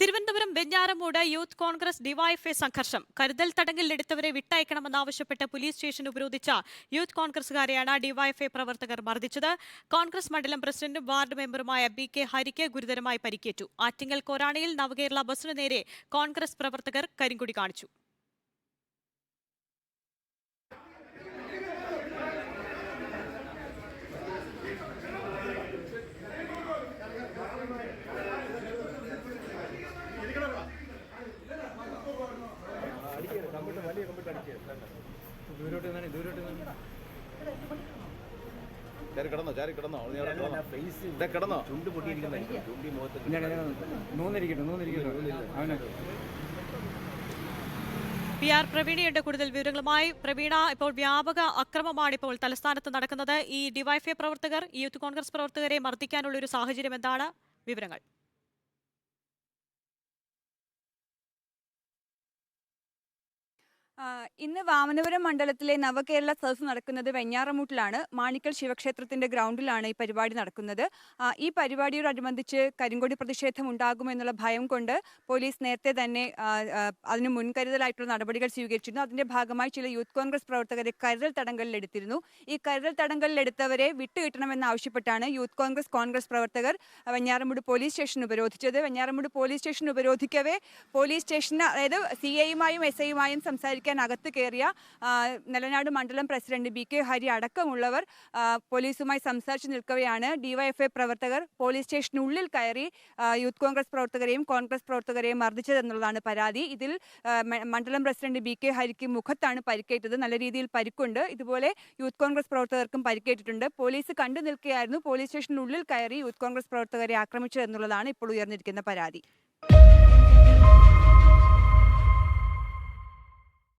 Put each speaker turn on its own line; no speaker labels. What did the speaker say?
Thiruvananthapuram Venjaramoodu youth Congress DYFI സംഘർഷം. കരുതൽ തടങ്കലിലെടുത്തവരെ വിട്ടയക്കണമെന്നാവശ്യപ്പെട്ട് പോലീസ് സ്റ്റേഷൻ ഉപരോധിച്ച യൂത്ത് കോൺഗ്രസുകാരെയാണ് ഡിവൈഎഫ്ഐ പ്രവർത്തകർ മർദ്ദിച്ചത്. കോൺഗ്രസ് മണ്ഡലം പ്രസിഡന്റും വാർഡ് മെമ്പറുമായ ബി കെ ഹരിക്ക് ഗുരുതരമായി പരിക്കേറ്റു. ആറ്റിങ്ങൽ കൊരാണിയിൽ നവകേരള ബസിനു നേരെ കോൺഗ്രസ് പ്രവർത്തകർ കരിങ്കുടി കാണിച്ചു.
ചാരി കിടന്നോ ചാരി കിടന്നോ. കിടന്നോ. ഇവിടെ കിടന്നോ.
ചുണ്ട് നൂന്നിരിക്കട്ടെ നൂന്നിരിക്കട്ടെ. അവനെ.
പി ആർ പ്രവീണയുണ്ട് കൂടുതൽ വിവരങ്ങളുമായി. പ്രവീണ ഇപ്പോൾ വ്യാപക അക്രമമാണ് ഇപ്പോൾ തലസ്ഥാനത്ത് നടക്കുന്നത്. ഈ ഡിവൈഫൈ പ്രവർത്തകർ യൂത്ത് കോൺഗ്രസ് പ്രവർത്തകരെ മർദ്ദിക്കാനുള്ള ഒരു സാഹചര്യം എന്താണ്? വിവരങ്ങൾ.
ഇന്ന് വാമനപുരം മണ്ഡലത്തിലെ നവകേരള സദസ് നടക്കുന്നത് വെഞ്ഞാറമൂട്ടിലാണ്. മാണിക്കൽ ശിവക്ഷേത്രത്തിന്റെ ഗ്രൗണ്ടിലാണ് ഈ പരിപാടി നടക്കുന്നത്. ഈ പരിപാടിയോടനുബന്ധിച്ച് കരിങ്കൊടി പ്രതിഷേധം ഉണ്ടാകുമെന്നുള്ള ഭയം കൊണ്ട് പോലീസ് നേരത്തെ തന്നെ അതിന് മുൻകരുതലായിട്ടുള്ള നടപടികൾ സ്വീകരിച്ചിരുന്നു. അതിന്റെ ഭാഗമായി ചില യൂത്ത് കോൺഗ്രസ് പ്രവർത്തകരെ കരുതൽ തടങ്കലിലെടുത്തിരുന്നു ഈ കരുതൽ തടങ്കലിലെടുത്തവരെ വിട്ടുകിട്ടണമെന്നാവശ്യപ്പെട്ടാണ് യൂത്ത് കോൺഗ്രസ് കോൺഗ്രസ് പ്രവർത്തകർ വെഞ്ഞാറമൂട് പോലീസ് സ്റ്റേഷൻ ഉപരോധിച്ചത്. വെഞ്ഞാറമൂട് പോലീസ് സ്റ്റേഷൻ ഉപരോധിക്കവേ പോലീസ് സ്റ്റേഷന് അതായത് സി ഐയുമായും എസ് ഐയുമായും സംസാരിക്കാൻ അകത്ത് കയറിയ നിലനാട് മണ്ഡലം പ്രസിഡന്റ് ബി കെ ഹരി അടക്കമുള്ളവർ പോലീസുമായി സംസാരിച്ചു നിൽക്കവെയാണ് ഡിവൈഎഫ്ഐ പ്രവർത്തകർ പോലീസ് സ്റ്റേഷനുള്ളിൽ കയറി യൂത്ത് കോൺഗ്രസ് പ്രവർത്തകരെയും കോൺഗ്രസ് പ്രവർത്തകരെയും മർദ്ദിച്ചതെന്നുള്ളതാണ് പരാതി. ഇതിൽ മണ്ഡലം പ്രസിഡന്റ് ബി കെ ഹരിക്ക് മുഖത്താണ് പരിക്കേറ്റത്. നല്ല രീതിയിൽ പരിക്കുണ്ട്. ഇതുപോലെ യൂത്ത് കോൺഗ്രസ് പ്രവർത്തകർക്കും പരിക്കേറ്റിട്ടുണ്ട്. പോലീസ് കണ്ടു നിൽക്കുകയായിരുന്നു പോലീസ് സ്റ്റേഷനുള്ളിൽ കയറി യൂത്ത് കോൺഗ്രസ് പ്രവർത്തകരെ ആക്രമിച്ചതെന്നുള്ളതാണ് ഇപ്പോൾ ഉയർന്നിരിക്കുന്ന പരാതി.